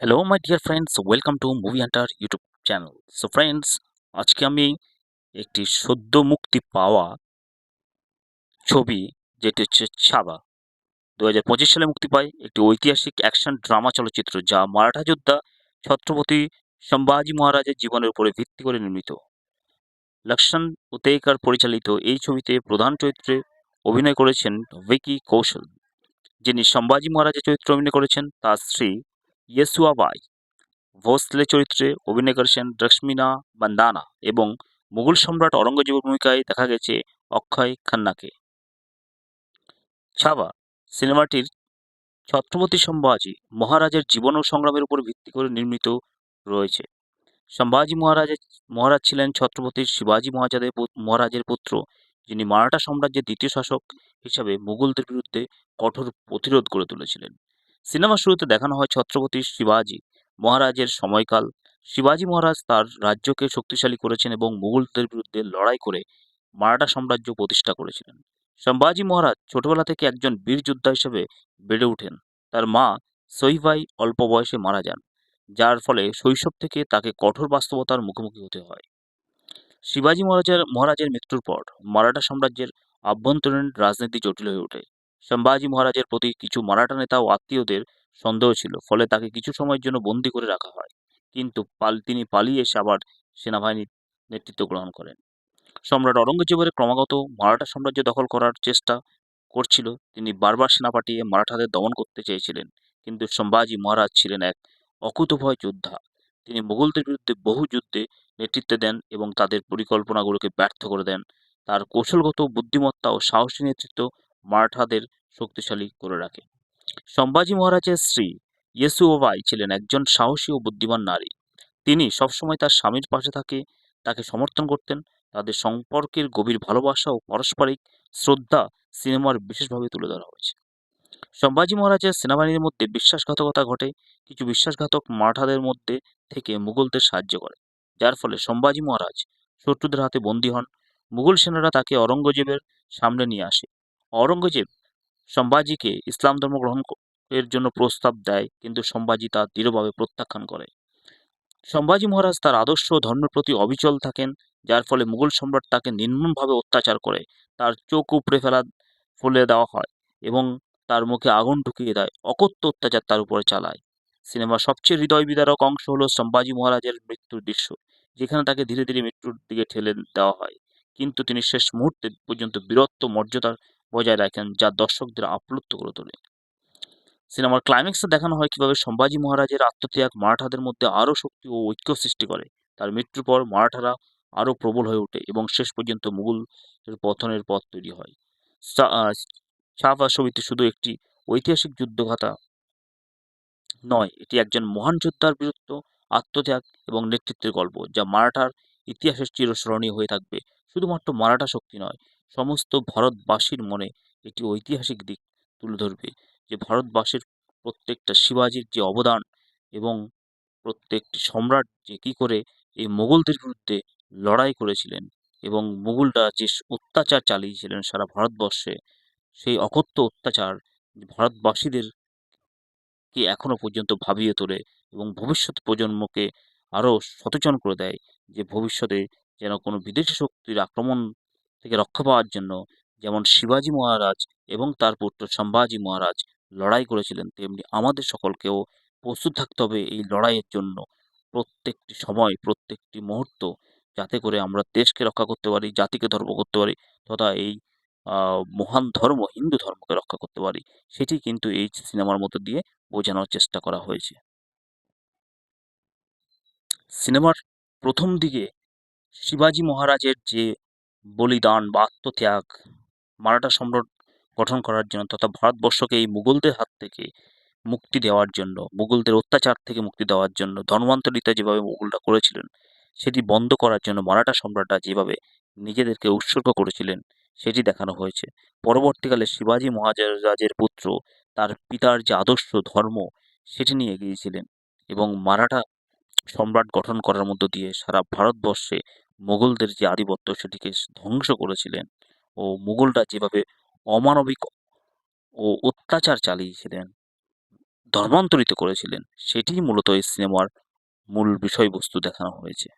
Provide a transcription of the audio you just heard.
Hello my dear friends welcome to movie hunter YouTube channel so friends আজকে আমি একটি সদ্য মুক্তি পাওয়া ছবি, যেটি হচ্ছে ছাবা। দু হাজার পঁচিশ সালে মুক্তি পায় একটি ঐতিহাসিক অ্যাকশন ড্রামা চলচ্চিত্র, যা মারাঠা যোদ্ধা ছত্রপতি সম্ভাজি মহারাজের জীবনের উপরে ভিত্তি করে নির্মিত। লক্ষণ উতেকার পরিচালিত এই ছবিতে প্রধান চরিত্রে অভিনয় করেছেন ভিকি কৌশল, যিনি সম্ভাজি মহারাজের চরিত্রে অভিনয় করেছেন তার স্ত্রী ইয়েসুয়াবাই ভোসলে চরিত্রে অভিনয় করেছেন রশ্মিনা বান্দানা এবং মুঘল সম্রাট অরঙ্গজেবের ভূমিকায় দেখা গেছে অক্ষয় খান্নাকে ছাবা সিনেমাটির ছত্রপতি সম্ভাজি মহারাজের জীবন ও সংগ্রামের উপর ভিত্তি করে নির্মিত রয়েছে সম্ভাজি মহারাজের মহারাজ ছিলেন ছত্রপতি শিবাজি মহারাজের মহারাজের পুত্র যিনি মারাঠা সাম্রাজ্যের দ্বিতীয় শাসক হিসাবে মুঘলদের বিরুদ্ধে কঠোর প্রতিরোধ গড়ে তুলেছিলেন। সিনেমা শুরুতে দেখানো হয় ছত্রপতি শিবাজি মহারাজের সময়কাল। শিবাজি মহারাজ তার রাজ্যকে শক্তিশালী করেছেন এবং মুঘলদের বিরুদ্ধে লড়াই করে মারাঠা সাম্রাজ্য প্রতিষ্ঠা করেছিলেন। সম্ভাজি মহারাজ ছোটবেলা থেকে একজন বীর যোদ্ধা হিসেবে বেড়ে ওঠেন। তার মা সইভাই অল্প বয়সে মারা যান, যার ফলে শৈশব থেকে তাকে কঠোর বাস্তবতার মুখোমুখি হতে হয়। শিবাজি মহারাজের মহারাজের মৃত্যুর পর মারাঠা সাম্রাজ্যের আভ্যন্তরীণ রাজনীতি জটিল হয়ে ওঠে। সম্ভাজি মহারাজের প্রতি কিছু মারাঠা নেতা ও আত্মীয়দের সন্দেহ ছিল, ফলে তাকে কিছু সময়ের জন্য বন্দি করে রাখা হয়। কিন্তু পাল, তিনি পালিয়ে এসে আবার সেনাবাহিনীর নেতৃত্ব গ্রহণ করেন। সম্রাট অরঙ্গজেবের ক্রমাগত মারাঠা সাম্রাজ্য দখল করার চেষ্টা করছিল। তিনি বারবার সেনা পাঠিয়ে মারাঠাদের দমন করতে চেয়েছিলেন, কিন্তু সম্ভাজি মহারাজ ছিলেন এক অকুতভয় যোদ্ধা। তিনি মুঘলদের বিরুদ্ধে বহু যুদ্ধে নেতৃত্ব দেন এবং তাদের পরিকল্পনাগুলোকে ব্যর্থ করে দেন। তার কৌশলগত বুদ্ধিমত্তা ও সাহসী নেতৃত্ব মারাঠাদের শক্তিশালী করে রাখে। সম্ভাজি মহারাজের স্ত্রী ইয়েসুওবাই ছিলেন একজন সাহসী ও বুদ্ধিমান নারী। তিনি সবসময় তার স্বামীর পাশে থাকে, তাকে সমর্থন করতেন, তাদের সম্পর্কের গভীর ভালোবাসা ও পারস্পরিক শ্রদ্ধা সিনেমার বিশেষভাবে তুলে ধরা হয়েছে। সম্ভাজি মহারাজের সেনাবাহিনীর মধ্যে বিশ্বাসঘাতকতা ঘটে, কিছু বিশ্বাসঘাতক মারাঠাদের মধ্যে থেকে মুঘলদের সাহায্য করে, যার ফলে সম্ভাজি মহারাজ শত্রুদের হাতে বন্দী হন। মুঘল সেনারা তাকে অরঙ্গজেবের সামনে নিয়ে আসে। অরঙ্গজেব সম্ভাজিকে ইসলাম ধর্ম গ্রহণ এর জন্য প্রস্তাব দেয়, কিন্তু সম্ভাজি তা দৃঢ়ভাবে প্রত্যাখ্যান করে। সম্ভাজি মহারাজ তার আদর্শ ধর্মের প্রতি অবিচল থাকেন, যার ফলে মুঘল সম্রাট তাকে নির্মমভাবে অত্যাচার করে, তার চোখ উপড়ে ফেলা, ফুলে দেওয়া হয় এবং তার মুখে আগুন ঢুকিয়ে দেয়, অকথ্য অত্যাচার তার উপরে চালায়। সিনেমার সবচেয়ে হৃদয় বিদারক অংশ হলো সম্ভাজি মহারাজের মৃত্যুর দৃশ্য, যেখানে তাকে ধীরে ধীরে মৃত্যুর দিকে ঠেলে দেওয়া হয়। কিন্তু তিনি শেষ মুহূর্তে পর্যন্ত বীরত্ব মর্যাদা বজায় রাখেন যা দর্শকদের আপ্লুত করে তোলে। সিনেমার ক্লাইম্যাক্সে দেখানো হয় কীভাবে সম্ভাজি মহারাজের আত্মত্যাগ মারাঠাদের মধ্যে আরও শক্তি ও ঐক্য সৃষ্টি করে। তার মৃত্যুর পর মারাঠারা আরও প্রবল হয়ে ওঠে এবং শেষ পর্যন্ত মুঘলের পথনের পথ তৈরি হয়। আহ, ছবিতে শুধু একটি ঐতিহাসিক যুদ্ধগাথা নয় এটি একজন মহান যোদ্ধার বীরত্ব আত্মত্যাগ এবং নেতৃত্বের গল্প যা মারাঠার ইতিহাসের চিরস্মরণীয় হয়ে থাকবে। শুধুমাত্র মারাঠা শক্তি নয়, সমস্ত ভারতবাসীর মনে একটি ঐতিহাসিক দিক তুলে ধরবে যে ভারতবাসীর প্রত্যেকটা শিবাজির যে অবদান এবং প্রত্যেকটি সম্রাট যে কী করে এই মোগলদের বিরুদ্ধে লড়াই করেছিলেন এবং মোগলরা যে অত্যাচার চালিয়েছিলেন সারা ভারতবর্ষে, সেই অকথ্য অত্যাচার ভারতবাসীদের কে এখনও পর্যন্ত ভাবিয়ে তোলে এবং ভবিষ্যৎ প্রজন্মকে আরও সচেতন করে দেয় যে ভবিষ্যতে যেন কোনো বিদেশি শক্তির আক্রমণ থেকে রক্ষা পাওয়ার জন্য যেমন শিবাজি মহারাজ এবং তার পুত্র সম্ভাজি মহারাজ লড়াই করেছিলেন, তেমনি আমাদের সকলকেও প্রস্তুত থাকতে হবে এই লড়াইয়ের জন্য। প্রত্যেকটি সময়, প্রত্যেকটি মুহূর্ত যাতে করে আমরা দেশকে রক্ষা করতে পারি, জাতিকে ধর্ম করতে পারি তথা এই মহান ধর্ম, হিন্দু ধর্মকে রক্ষা করতে পারি, সেটি কিন্তু এই সিনেমার মধ্যে দিয়ে বোঝানোর চেষ্টা করা হয়েছে। সিনেমার প্রথম দিকে শিবাজি মহারাজের যে বলিদান বা আত্মত্যাগ মারাঠা সম্রাট গঠন করার জন্য তথা ভারতবর্ষকে এই মুঘলদের হাত থেকে মুক্তি দেওয়ার জন্য, মুঘলদের অত্যাচার থেকে মুক্তি দেওয়ার জন্য, ধর্মান্তরিতা যেভাবে মুঘলরা করেছিলেন, সেটি বন্ধ করার জন্য মারাঠা সম্রাটরা যেভাবে নিজেদেরকে উৎসর্গ করেছিলেন, সেটি দেখানো হয়েছে। পরবর্তীকালে শিবাজি মহারাজের পুত্র, তার পিতার যে আদর্শ ধর্ম, সেটি নিয়ে এগিয়েছিলেন এবং মারাঠা সম্রাট গঠন করার মধ্য দিয়ে সারা ভারতবর্ষে মোগলদের যে আধিপত্য সেটিকে ধ্বংস করেছিলেন ও মুঘলরা যেভাবে অমানবিক ও অত্যাচার চালিয়েছিলেন, ধর্মান্তরিত করেছিলেন সেটি মূলত এই সিনেমার মূল বিষয়বস্তু দেখানো হয়েছে।